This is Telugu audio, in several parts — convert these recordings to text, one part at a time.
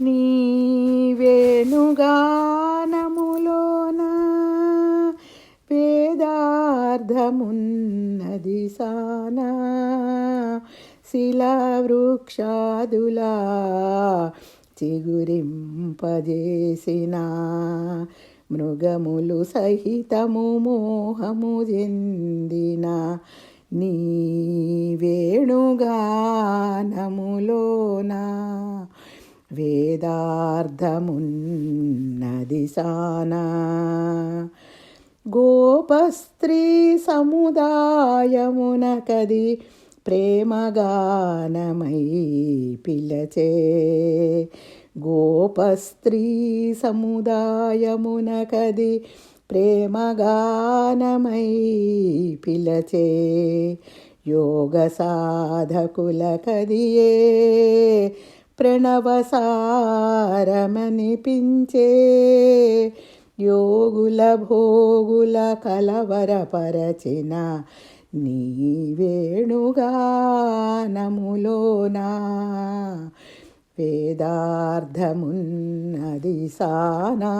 నీ వేణుగానములోన వేదార్థమున్నది సానా శిలావృక్షాదులా చిగురింపజేసిన. మృగములు సహితము మోహము చెందిన నీ వేణుగానములోనా వేదార్థమున్నది సానా గోపస్త్రీ సముదాయమున కది ప్రేమగానమై పిలచే గోపస్త్రీ సముదాయమున కది ప్రేమగానమై పిలచే యోగ సాధకుల కదియే ప్రణవసారమనిపించే యోగుల భోగుల కలవరపరచిన నీ వేణుగానములోనా వేదార్థమున్నది సానా.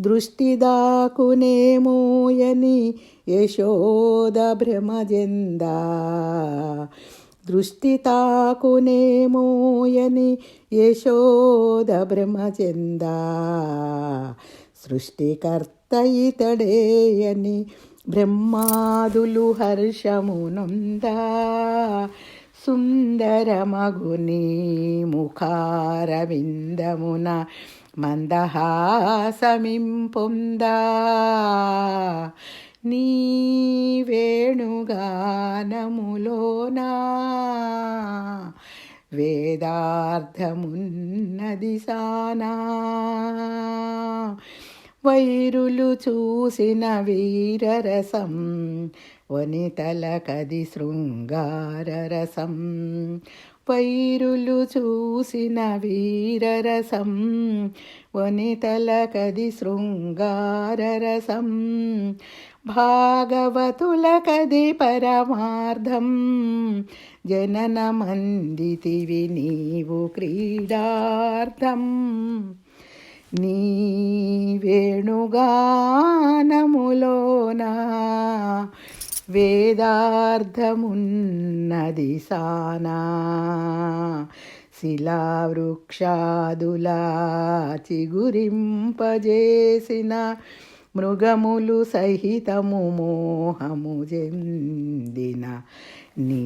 దృష్టి దాకునేమోయని యశోద భ్రమజెందా. దృష్టి తాకునేమోయని యశోద బ్రహ్మచంద. సృష్టికర్త ఇతడేయని బ్రహ్మాదులు హర్షమునందా సుందరమగుని ముఖారవిందమున మందహాసమింపుందా. నీ వేణుగా వేణుగానములోనా వేదార్థమున్నది సానా. వైరులు చూసిన వీరరసం వనితల కది శృంగారరసం. వైరులు చూసిన వీరరసం వనితల కది శృంగారరసం. భాగవతుల కది పరమార్థం. జననమందితివి నీవు క్రీడార్థం. నీ వేణుగానములోన వేదార్థమున్నది సానా. శిలావృక్షాదులా చిగురింపజేసిన మృగములు సహితము మోహము చెందిన నీ